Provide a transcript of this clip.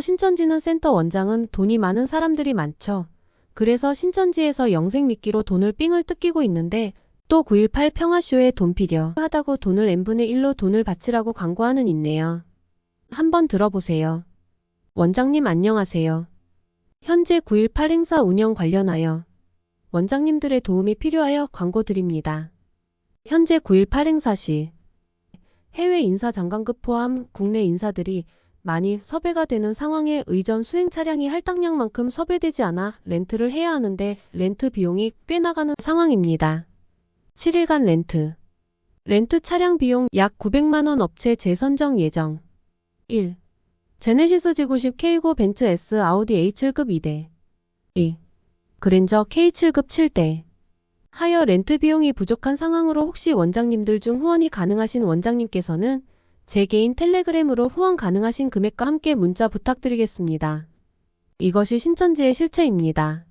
신천지는 센터 원장은 돈이 많은 사람들이 많죠. 그래서 신천지에서 영생 미끼로 돈을 삥을 뜯기고 있는데 또 9.18 평화쇼에 돈 필요 하다고 돈을 n분의 1로 돈을 바치라고 광고하는 있네요. 한번 들어보세요. 원장님 안녕하세요. 현재 9.18 행사 운영 관련하여 원장님들의 도움이 필요하여 광고 드립니다. 현재 9.18 행사 시 해외 인사 장관급 포함 국내 인사들이 많이 섭외가 되는 상황에 의전 수행 차량이 할당량만큼 섭외되지 않아 렌트를 해야 하는데 렌트 비용이 꽤 나가는 상황입니다. 7일간 렌트 렌트 차량 비용 약 900만원 업체 재선정 예정 1. 제네시스 G90 K9 벤츠 S 아우디 A7급 2대 2. 그랜저 K7급 7대 하여 렌트 비용이 부족한 상황으로 혹시 원장님들 중 후원이 가능하신 원장님께서는 제 개인 텔레그램으로 후원 가능하신 금액과 함께 문자 부탁드리겠습니다. 이것이 신천지의 실체입니다.